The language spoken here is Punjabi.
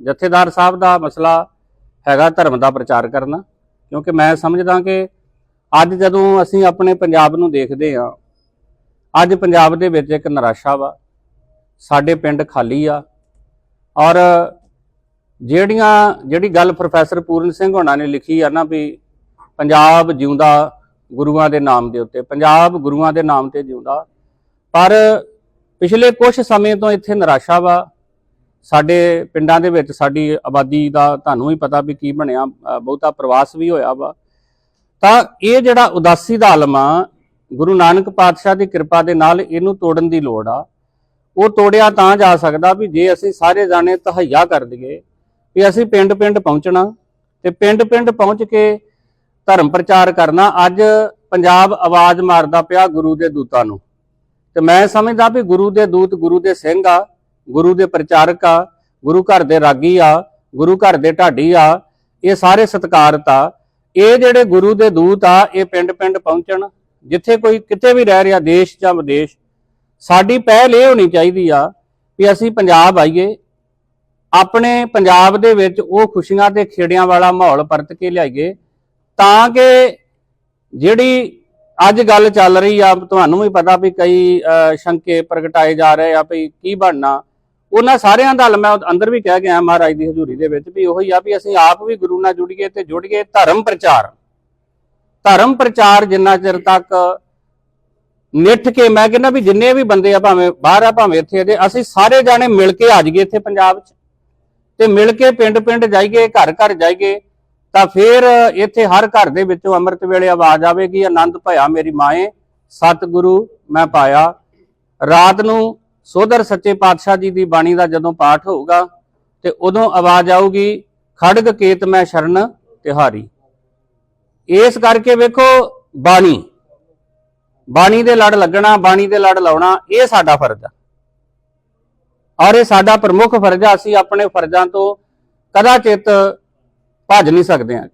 ਜਥੇਦਾਰ ਸਾਹਿਬ ਦਾ ਮਸਲਾ ਹੈਗਾ ਧਰਮ ਦਾ ਪ੍ਰਚਾਰ ਕਰਨਾ, ਕਿਉਂਕਿ ਮੈਂ ਸਮਝਦਾ ਕਿ ਅੱਜ ਜਦੋਂ ਅਸੀਂ ਆਪਣੇ ਪੰਜਾਬ ਨੂੰ ਦੇਖਦੇ ਹਾਂ, ਅੱਜ ਪੰਜਾਬ ਦੇ ਵਿੱਚ ਇੱਕ ਨਿਰਾਸ਼ਾ ਵਾ, ਸਾਡੇ ਪਿੰਡ ਖਾਲੀ ਆ, ਔਰ ਜਿਹੜੀਆਂ, ਜਿਹੜੀ ਗੱਲ ਪ੍ਰੋਫੈਸਰ ਪੂਰਨ ਸਿੰਘ ਹੋਣਾ ਨੇ ਲਿਖੀ ਆ ਨਾ ਵੀ ਪੰਜਾਬ ਜਿਉਂਦਾ ਗੁਰੂਆਂ ਦੇ ਨਾਮ ਦੇ ਉੱਤੇ, ਪੰਜਾਬ ਗੁਰੂਆਂ ਦੇ ਨਾਮ ਤੇ ਜਿਉਂਦਾ, ਪਰ ਪਿਛਲੇ ਕੁਝ ਸਮੇਂ ਤੋਂ ਇੱਥੇ ਨਿਰਾਸ਼ਾ ਵਾ ਸਾਡੇ ਪਿੰਡਾਂ ਦੇ ਵਿੱਚ ਸਾਡੀ ਆਬਾਦੀ ਦਾ ਤੁਹਾਨੂੰ ਹੀ ਪਤਾ ਵੀ ਕੀ ਬਣਿਆ ਬਹੁਤਾ ਪ੍ਰਵਾਸ ਵੀ ਹੋਇਆ ਵਾ। ਤਾਂ ਇਹ ਜਿਹੜਾ ਉਦਾਸੀ ਦਾ ਆਲਮ ਆ, ਗੁਰੂ ਨਾਨਕ ਪਾਤਸ਼ਾਹ ਦੀ ਕਿਰਪਾ ਦੇ ਨਾਲ ਇਹਨੂੰ ਤੋੜਨ ਦੀ ਲੋੜ ਆ। ਉਹ ਤੋੜਿਆ ਤਾਂ ਜਾ ਸਕਦਾ ਵੀ ਜੇ ਅਸੀਂ ਸਾਰੇ ਜਾਣੇ ਤਹਈਆ ਕਰ ਦਈਏ ਵੀ ਅਸੀਂ ਪਿੰਡ-ਪਿੰਡ ਪਹੁੰਚਣਾ ਤੇ ਪਿੰਡ-ਪਿੰਡ ਪਹੁੰਚ ਕੇ ਧਰਮ ਪ੍ਰਚਾਰ ਕਰਨਾ, ਅੱਜ ਪੰਜਾਬ ਆਵਾਜ਼ ਮਾਰਦਾ ਪਿਆ ਗੁਰੂ ਦੇ ਦੂਤਾਂ ਨੂੰ। ਤੇ ਮੈਂ ਸਮਝਦਾ ਵੀ ਗੁਰੂ ਦੇ ਦੂਤ ਗੁਰੂ ਦੇ ਸਿੰਘ ਆ ਗੁਰੂ ਦੇ ਪ੍ਰਚਾਰਕ ਆ ਗੁਰੂ ਘਰ ਦੇ ਰਾਗੀ ਆ ਗੁਰੂ ਘਰ ਦੇ ਢਾਡੀ ਆ ਇਹ ਸਾਰੇ ਸਤਿਕਾਰਤ ਆ ਇਹ ਜਿਹੜੇ ਗੁਰੂ ਦੇ ਦੂਤ ਆ ਇਹ ਪਿੰਡ-ਪਿੰਡ ਪਹੁੰਚਣ ਜਿੱਥੇ ਕੋਈ ਕਿਤੇ ਵੀ ਰਹਿ ਰਿਹਾ ਦੇਸ਼ ਜਾਂ ਵਿਦੇਸ਼ ਸਾਡੀ ਪਹਿਲ ਇਹ ਹੋਣੀ ਚਾਹੀਦੀ ਆ ਵੀ ਅਸੀਂ ਪੰਜਾਬ ਆਈਏ ਆਪਣੇ ਪੰਜਾਬ ਦੇ ਵਿੱਚ ਉਹ ਖੁਸ਼ੀਆਂ ਤੇ ਖੇੜਿਆਂ ਵਾਲਾ ਮਾਹੌਲ ਪਰਤ ਕੇ ਲਿਆਈਏ ਤਾਂ ਕਿ ਜਿਹੜੀ ਅੱਜ ਗੱਲ ਚੱਲ ਰਹੀ ਆ ਤੁਹਾਨੂੰ ਵੀ ਪਤਾ ਵੀ ਕਈ ਅਹ, ਸ਼ੰਕੇ ਪ੍ਰਗਟਾਏ ਜਾ ਰਹੇ ਆ ਵੀ ਕੀ ਬਣਨਾ ਉਹਨਾਂ ਸਾਰਿਆਂ ਦਾ ਹੱਲ ਮੈਂ ਅੰਦਰ ਵੀ ਕਹਿ ਗਿਆ ਮਹਾਰਾਜ ਦੀ ਹਜ਼ੂਰੀ ਦੇ ਵਿੱਚ ਵੀ ਉਹੀ ਆ ਵੀ ਅਸੀਂ ਆਪ ਵੀ ਗੁਰੂ ਨਾਲ ਜੁੜੀਏ ਤੇ ਜੁੜੀਏ ਧਰਮ ਪ੍ਰਚਾਰ। ਧਰਮ ਪ੍ਰਚਾਰ ਜਿੰਨਾ ਚਿਰ ਤੱਕ ਨਿੱਠ ਕੇ ਮੈਂ ਕਹਿੰਦਾ ਵੀ ਜਿੰਨੇ ਵੀ ਬੰਦੇ ਆ ਭਾਵੇਂ ਬਾਹਰ ਆ, ਭਾਵੇਂ ਇੱਥੇ ਦੇ ਅਸੀਂ ਸਾਰੇ ਜਾਣੇ ਮਿਲ ਕੇ ਆ ਜਾਈਏ ਇੱਥੇ ਪੰਜਾਬ 'ਚ ਤੇ ਮਿਲ ਕੇ ਪਿੰਡ-ਪਿੰਡ ਜਾਈਏ, ਘਰ-ਘਰ ਜਾਈਏ, ਤਾਂ ਫਿਰ ਇੱਥੇ ਹਰ ਘਰ ਦੇ ਵਿੱਚੋਂ ਅੰਮ੍ਰਿਤ ਵੇਲੇ ਆਵਾਜ਼ ਆਵੇਗੀ ਆਨੰਦ ਭਇਆ ਮੇਰੀ ਮਾਏ ਸਤਿਗੁਰੂ ਮੈਂ ਪਾਇਆ। ਰਾਤ ਨੂੰ ਸੋਧਰ ਸੱਚੇ ਪਾਤਸ਼ਾਹ ਜੀ ਦੀ ਬਾਣੀ ਦਾ ਜਦੋਂ ਪਾਠ ਹੋਊਗਾ, ਤੇ ਉਦੋਂ ਆਵਾਜ਼ ਆਊਗੀ, ਖੜਗ ਕੇਤ ਮੈਂ ਸ਼ਰਨ ਤਿਹਾਰੀ। ਇਸ ਕਰਕੇ ਵੇਖੋ, ਬਾਣੀ। ਬਾਣੀ ਦੇ ਲੜ ਲੱਗਣਾ, ਬਾਣੀ ਦੇ ਲੜ ਲਾਉਣਾ, ਇਹ ਸਾਡਾ ਫਰਜ਼ ਆ। ਔਰ ਇਹ ਸਾਡਾ ਪ੍ਰਮੁੱਖ ਫਰਜ਼ ਆ, ਅਸੀਂ ਆਪਣੇ ਫਰਜ਼ਾਂ ਤੋਂ ਕਦਾਚਿਤ ਭੱਜ ਨਹੀਂ ਸਕਦੇ ਆ।